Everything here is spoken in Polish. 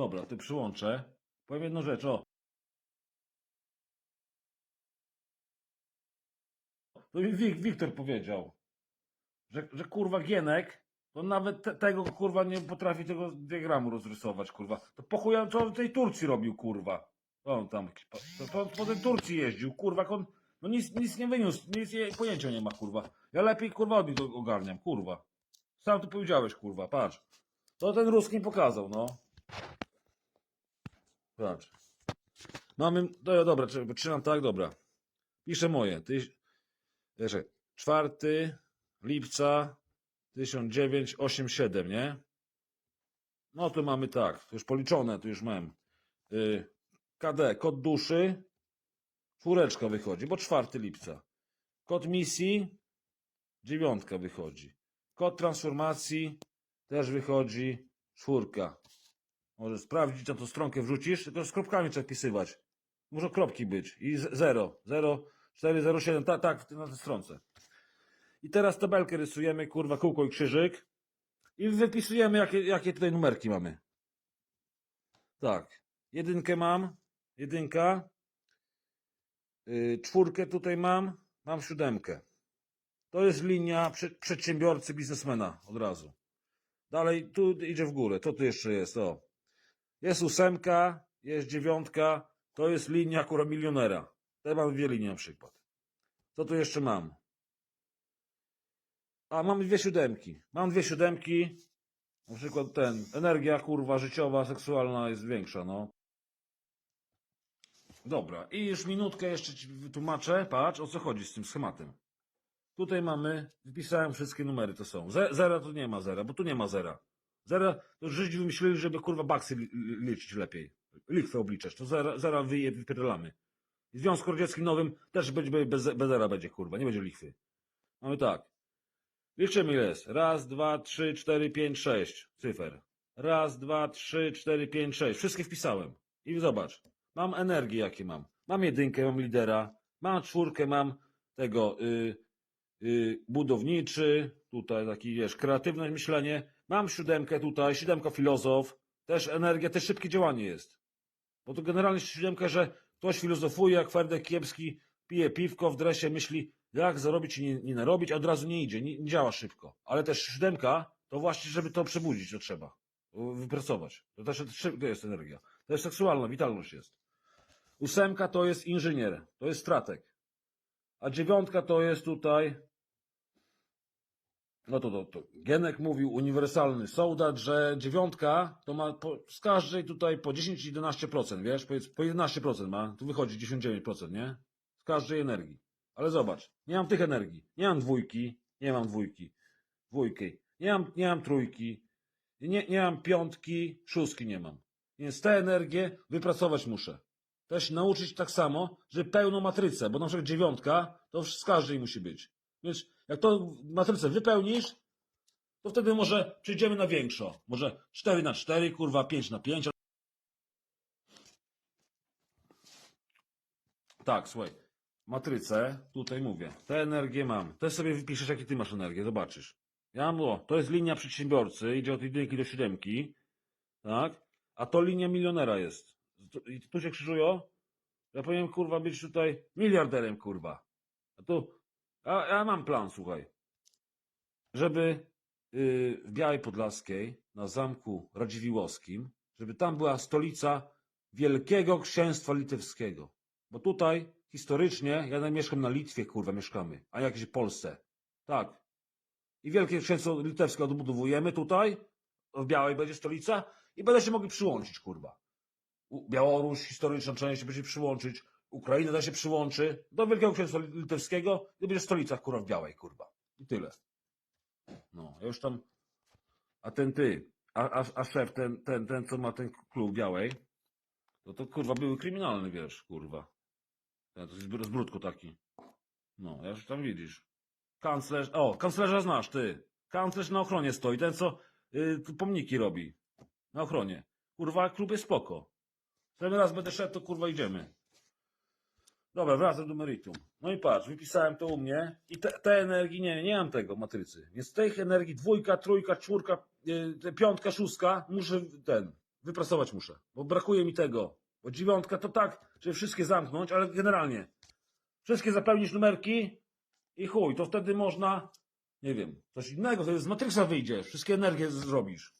Dobra, ty przyłączę. Powiem jedną rzecz, o. To mi Wik, Wiktor powiedział, że, że kurwa Gienek, to nawet te, tego kurwa nie potrafi tego diagramu rozrysować, kurwa. To po chuja, co on w tej Turcji robił, kurwa. To on tam, to, to, po tej Turcji jeździł, kurwa, on, no nic, nic nie wyniósł, nic pojęcia nie ma, kurwa. Ja lepiej, kurwa, od nich ogarniam, kurwa. Sam to powiedziałeś, kurwa, patrz. To ten Ruski pokazał, no. Patrz. Mamy, ja dobra, trzymam tak, dobra. Piszę moje. Ty, jeszcze, 4 lipca 1987, nie? No to mamy tak, już policzone, to już mam. Y, KD, kod duszy, czwóreczka wychodzi, bo 4 lipca. Kod misji, dziewiątka wychodzi. Kod transformacji też wychodzi, czwórka. Może sprawdzić, na tą stronkę wrzucisz, tylko z kropkami trzeba wpisywać. Muszą kropki być. I z- zero. Zero, cztery, zero, siedem. Tak, tak, na tej stronce. I teraz tabelkę rysujemy, kurwa, kółko i krzyżyk. I wypisujemy, jakie, jakie tutaj numerki mamy. Tak. Jedynkę mam. Jedynka. Yy, czwórkę tutaj mam. Mam siódemkę. To jest linia prze, przedsiębiorcy, biznesmena od razu. Dalej, tu idzie w górę. Co tu jeszcze jest? O. Jest ósemka, jest dziewiątka. To jest linia akurat milionera. Tutaj mam dwie linie na przykład. Co tu jeszcze mam? A, mam dwie siódemki. Mam dwie siódemki. Na przykład ten, energia kurwa życiowa, seksualna jest większa, no. Dobra, i już minutkę jeszcze ci wytłumaczę. Patrz, o co chodzi z tym schematem. Tutaj mamy, wpisałem wszystkie numery, to są. Ze, zera to nie ma zera, bo tu nie ma zera. Zera, to Żydzi wymyślili, żeby kurwa baksy li, li, liczyć lepiej. Lichwę obliczać, to zera, zera wyje, wypierdolamy. I w Związku Radzieckim Nowym też będzie bez, bez zera będzie kurwa, nie będzie lichwy. Mamy tak. Liczymy ile jest. Raz, dwa, trzy, cztery, pięć, sześć cyfer. Raz, dwa, trzy, cztery, pięć, sześć. Wszystkie wpisałem. I zobacz. Mam energię, jakie mam. Mam jedynkę, mam lidera. Mam czwórkę, mam tego y, y, budowniczy. Tutaj taki, wiesz, kreatywne myślenie. Mam siódemkę tutaj, siódemka filozof. Też energia, też szybkie działanie jest. Bo to generalnie siódemka, że ktoś filozofuje, jak Ferdek Kiepski pije piwko w dresie, myśli, jak zarobić i nie, nie narobić, a od razu nie idzie, nie, nie działa szybko. Ale też siódemka, to właśnie, żeby to przebudzić, to trzeba. Wypracować. To też to jest energia. To jest seksualna, witalność jest. Ósemka to jest inżynier, to jest stratek. A dziewiątka to jest tutaj, no to, to, to Genek mówił, uniwersalny sołdat, że dziewiątka to ma po, z każdej tutaj po 10-11%, wiesz, po, po 11% ma, tu wychodzi 99%, nie? Z każdej energii. Ale zobacz, nie mam tych energii. Nie mam dwójki, nie mam dwójki, dwójki, nie mam, nie mam trójki, nie, nie mam piątki, szóstki nie mam. Więc tę energię wypracować muszę. Też nauczyć tak samo, że pełną matrycę, bo na przykład dziewiątka to z każdej musi być. Więc jak tą matrycę wypełnisz, to wtedy może przejdziemy na większą. Może 4 na 4, kurwa, 5 na 5. Tak, słuchaj. Matrycę, tutaj mówię. Tę energię mam. Też sobie wypiszesz, jakie ty masz energię, zobaczysz. Ja mam, o, to jest linia przedsiębiorcy, idzie od jedynki do siódemki, tak? A to linia milionera jest. I tu się krzyżują. Ja powinien, kurwa, być tutaj miliarderem, kurwa. A tu, ja, ja mam plan, słuchaj. Żeby yy, w Białej Podlaskiej, na zamku Radziwiłłowskim, żeby tam była stolica Wielkiego Księstwa Litewskiego. Bo tutaj, historycznie, ja mieszkam na Litwie, kurwa, mieszkamy, a jakieś w Polsce. Tak. I Wielkie Księstwo Litewskie odbudowujemy tutaj, w Białej będzie stolica i będą się mogli przyłączyć, kurwa. Białoruś, historyczna część będzie przyłączyć, Ukraina da się przyłączy do Wielkiego Księstwa Litewskiego i będzie stolica, kurwa, w Białej, kurwa. I tyle. No, ja już tam, a ten ty, a, a, a szef, ten, ten, ten, co ma ten klub Białej, to to, kurwa, były kryminalny, wiesz, kurwa. Ten, to jest zbrudko taki. No, ja już tam widzisz. Kanclerz, o, kanclerza znasz, ty. Kanclerz na ochronie stoi, ten co y, pomniki robi. Na ochronie. Kurwa, klub jest spoko. Ten raz będę szedł, to kurwa idziemy. Dobra, wracam do meritum. No i patrz, wypisałem to u mnie i te, te energii, nie, nie mam tego matrycy. Więc tych energii dwójka, trójka, czwórka, y, te piątka, szóstka, muszę ten, wyprasować muszę, bo brakuje mi tego. Bo dziewiątka to tak, żeby wszystkie zamknąć, ale generalnie wszystkie zapełnisz numerki i chuj, to wtedy można, nie wiem, coś innego, wtedy z Matrixa wyjdziesz, wszystkie energie zrobisz.